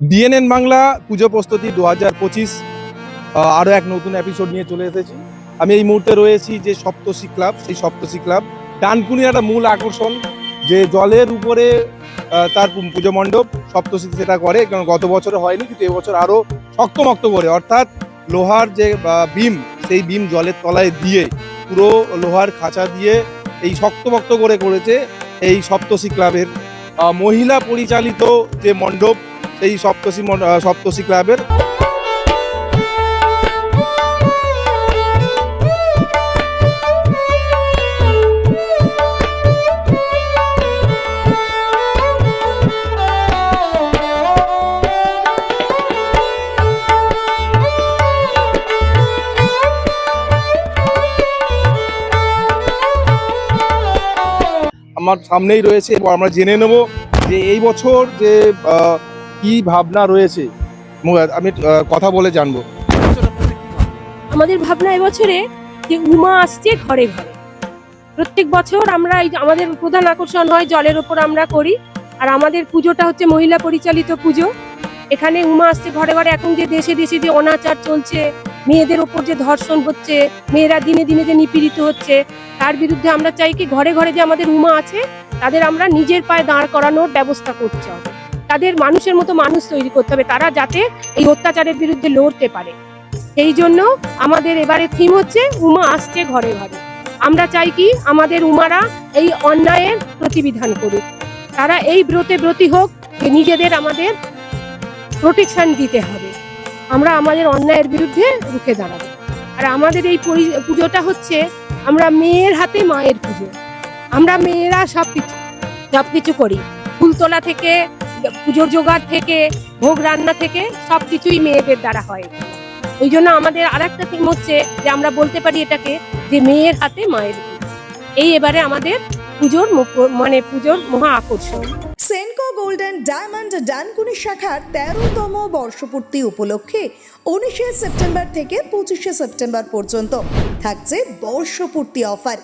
DNN Bangla পুজো প্রস্তুতি দু হাজার পঁচিশ আরও এক নতুন এপিসোড নিয়ে চলে এসেছি। আমি এই মুহূর্তে রয়েছি যে সপ্তশী ক্লাব, সেই সপ্তশী ক্লাব। ডানকুনির একটা মূল আকর্ষণ, যে জলের উপরে তার পুজো মণ্ডপ সপ্তশী সেটা করে, কারণ গত বছরে হয়নি, কিন্তু এবছর আরও শক্তমক্ত করে। অর্থাৎ লোহার যে বিম, সেই বিম জলের তলায় দিয়ে, পুরো লোহার খাঁচা দিয়ে এই শক্তমক্ত করে করেছে এই সপ্তশী ক্লাবের মহিলা পরিচালিত যে মণ্ডপ মন- আহ, সপ্তশী ক্লাবের। আমার সামনেই রয়েছে এবং আমরা জেনে নেব যে এই বছর যে কি ভাবনা রয়েছে? আমি কথা বলে জানব। আমাদের ভাবনা এবছরে যে উমা আসছে ঘরে ঘরে। প্রত্যেক বছর আমরা আমাদের প্রধান আকর্ষণ হয় জলের ওপর আমরা করি। আর আমাদের পুজোটা হচ্ছে মহিলা পরিচালিত পুজো। এখানে উমা আসছে ঘরে ঘরে। এখন যে দেশে দেশে যে অনাচার চলছে, মেয়েদের ওপর যে ধর্ষণ হচ্ছে, মেয়েরা দিনে দিনে যে নিপীড়িত হচ্ছে, তার বিরুদ্ধে আমরা চাই কি ঘরে ঘরে যে আমাদের উমা আছে, তাদের আমরা নিজের পায়ে দাঁড় করানোর ব্যবস্থা করতে হবে। তাদের মানুষের মতো মানুষ তৈরি করতে হবে, তারা যাতে এই অত্যাচারের বিরুদ্ধে লড়তে পারে। সেই জন্য আমাদের এবারে থিম হচ্ছে, উমা আসছে ঘরে ঘরে। আমরা চাই কি আমাদের উমারা এই অন্যায়ের প্রতিবিধান করুক। তারা এই ব্রতে ব্রতী হোক, যে নিজেদের আমাদের প্রোটেকশন দিতে হবে। আমরা আমাদের অন্যায়ের বিরুদ্ধে রুখে দাঁড়াবো। আর আমাদের এই পুজোটা হচ্ছে, আমরা মেয়ের হাতে মায়ের পুজো। আমরা মেয়েরা সব কিছু সব কিছু করি। ফুল তোলা থেকে পুজোর জোগাড় থেকে, ভোগ রান্না থেকে সব কিছুই মেয়েদের দ্বারা হয়। ওই জন্য আমাদের আর একটা থিম হচ্ছে যে আমরা বলতে পারি এটাকে যে মেয়ের হাতে মায়ের এই এবারে আমাদের পুজোর মানে পুজোর মহা আকর্ষণ। সেনকো গোল্ডেন ডায়মন্ড ডানকুনি শাখার তেরোতম বর্ষপূর্তি উপলক্ষে উনিশে সেপ্টেম্বর থেকে পঁচিশে সেপ্টেম্বর পর্যন্ত থাকছে বর্ষপূর্তি অফার,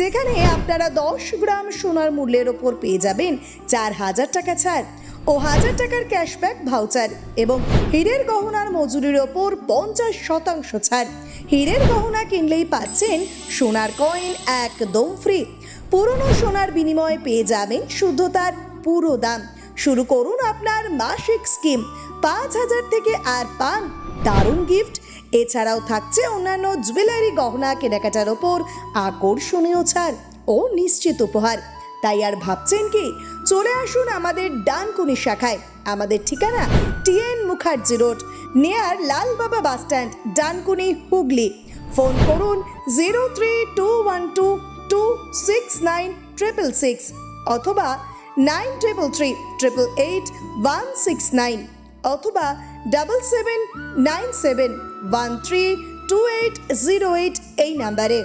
যেখানে আপনারা দশ গ্রাম সোনার মূল্যের ওপর পেয়ে যাবেন চার হাজার টাকা ছাড়। ও হাজার টাকার ক্যাশব্যাক ভাউচার এবং হীরের গহনার মজুরির ওপর পঞ্চাশ শতাংশ ছাড়। হীরের গহনা কিনলেই পাচ্ছেন সোনার কয়েন একদম ফ্রি পুরনো সোনার বিনিময়ে পেয়ে যাবেন শুদ্ধতার পুরো দাম। শুরু করুন আপনার মাসিক স্কিম পাঁচ হাজার থেকে আর পান। দারুণ গিফট এছাড়াও থাকছে অন্যান্য জুয়েলারি গহনা কেনাকাটার ওপর আকর্ষণীয় ছাড় ও নিশ্চিত উপহার। তাই আর ভাবছেন কি? চলে আসুন আমাদের ডানকুনি শাখায়। আমাদের ঠিকানা TN Mukherjee road near Lalbaba bus stand, Dankuni Hooghly. Phone করুন zero three two one two two six nine triple six অথবা nine triple three triple eight one six nine অথবা double seven nine seven one three two eight zero eight এই নাম্বারে।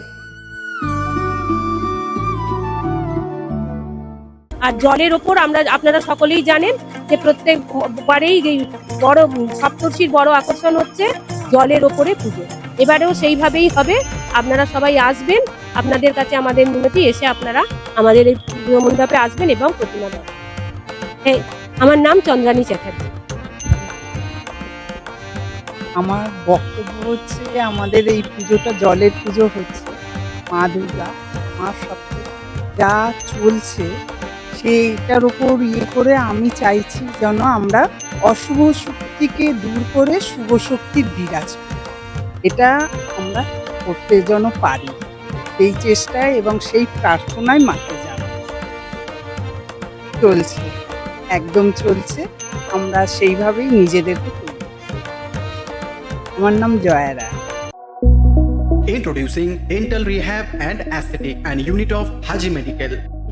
আর জলের ওপর আমরা, আপনারা সকলেই জানেন যে প্রত্যেক বারেই বড়, সপ্তর্ষির বড় আকর্ষণ হচ্ছে জলের ওপরে পুজো। এবারেও সেইভাবেই হবে। আপনারা সবাই আসবেন। আপনাদের কাছে আমাদের মিনতি এসে আপনারা আমাদের এই পুজো মণ্ডপে আসবেন এবং প্রতিমা হ্যাঁ আমার নাম চন্দ্রানী চ্যাটার্জি। আমার বক্তব্য হচ্ছে আমাদের এই পুজোটা জলের পুজো হচ্ছে। মা দুর্গা, মা সত্য যা চলছে সেইটার উপর ইয়ে করে আমি চাইছি যেন আমরা অশুভ শক্তিকে দূর করে শুভ শক্তির বিরাজ। এটা আমরা করতে যেন পারি। সেই চেষ্টায় এবং সেই প্রার্থনায় মাকে যান চলছে। একদম চলছে। আমরা সেইভাবেই নিজেদেরকে আমার নাম জয়া রায়। Introducing Dental Rehab and Aesthetic and Unit of Haji Medical.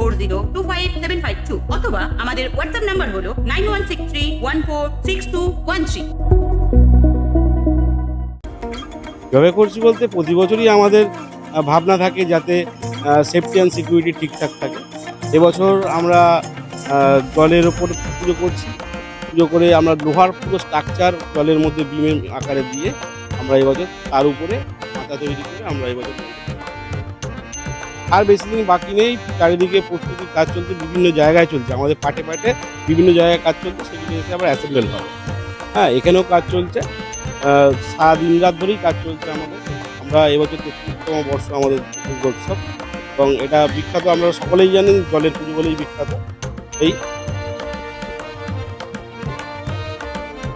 four zero two five seven five two অথবা আমাদের হোয়াটসঅ্যাপ নাম্বার হলো nine one six three one four six two one three কীভাবে করছি বলতে প্রতি বছরই আমাদের ভাবনা থাকে যাতে সেফটি অ্যান্ড সিকিউরিটি ঠিকঠাক থাকে এবছর আমরা জলের ওপর পুজো করছি পুজো করে আমরা লোহার পুরো স্ট্রাকচার জলের মধ্যে বিমের আকারে দিয়ে আমরা এবছর তার উপরে মাথা তৈরি করে আমরা এবছর। আর বেশি দিন বাকি নেই চারিদিকে প্রস্তুতির কাজ চলছে বিভিন্ন জায়গায় চলছে। আমাদের পাটে পাটে বিভিন্ন জায়গায় কাজ চলছে সেগুলো এসে আবার অ্যাসেম্বল হবে। হ্যাঁ এখানেও কাজ চলছে। আহ, সারা দিন রাত ধরেই কাজ চলছে আমাদের। আমরা এবছর তেত্রিশতম বর্ষ আমাদের দুর্গোৎসব এবং এটা বিখ্যাত আমরা সকলেই জানেন জলের পুজো বলেই বিখ্যাত। এই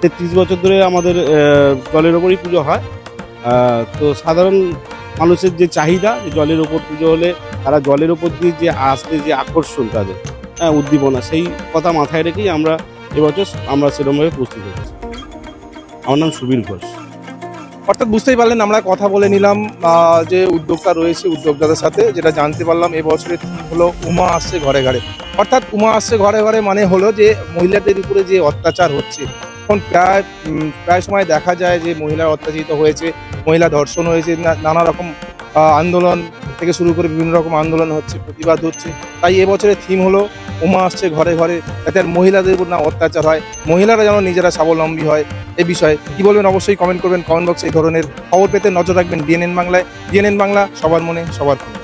তেত্রিশ বছর ধরে আমাদের জলের ওপরই পুজো হয়। তো সাধারণ মানুষের যে চাহিদা জলের ওপর পুজো হলে তারা জলের ওপর দিয়ে যে আসতে যে আকর্ষণ তাদের হ্যাঁ উদ্দীপনা, সেই কথা মাথায় রেখেই আমরা এবছর আমরা সেরকমভাবে প্রস্তুত হচ্ছি আমার নাম সুবীর ঘোষ। অর্থাৎ বুঝতেই পারলেন, আমরা কথা বলে নিলাম যে উদ্যোক্তা রয়েছে উদ্যোক্তাদের সাথে, যেটা জানতে পারলাম এবছরের থিম হলো উমা আসছে ঘরে ঘরে। অর্থাৎ উমা আসছে ঘরে ঘরে মানে হলো যে মহিলাদের উপরে যে অত্যাচার হচ্ছে। এখন প্রায় প্রায় সময় দেখা যায় যে মহিলা অত্যাচারিত হয়েছে মহিলা ধর্ষণ হয়েছে নানা রকম আন্দোলন থেকে শুরু করে বিভিন্ন রকম আন্দোলন হচ্ছে, প্রতিবাদ হচ্ছে। তাই এবছরের থিম হলো, উমা আসছে ঘরে ঘরে, যাতে আর মহিলাদের উপর না অত্যাচার হয়, মহিলারা যেন নিজেরা স্বাবলম্বী হয়, এ বিষয়ে কি বলবেন? অবশ্যই কমেন্ট করবেন কমেন্ট বক্সে এই ধরনের খবর পেতে নজর রাখবেন ডিএনএন বাংলায়। ডিএনএন বাংলা, সবার মনে, সবার ফোনে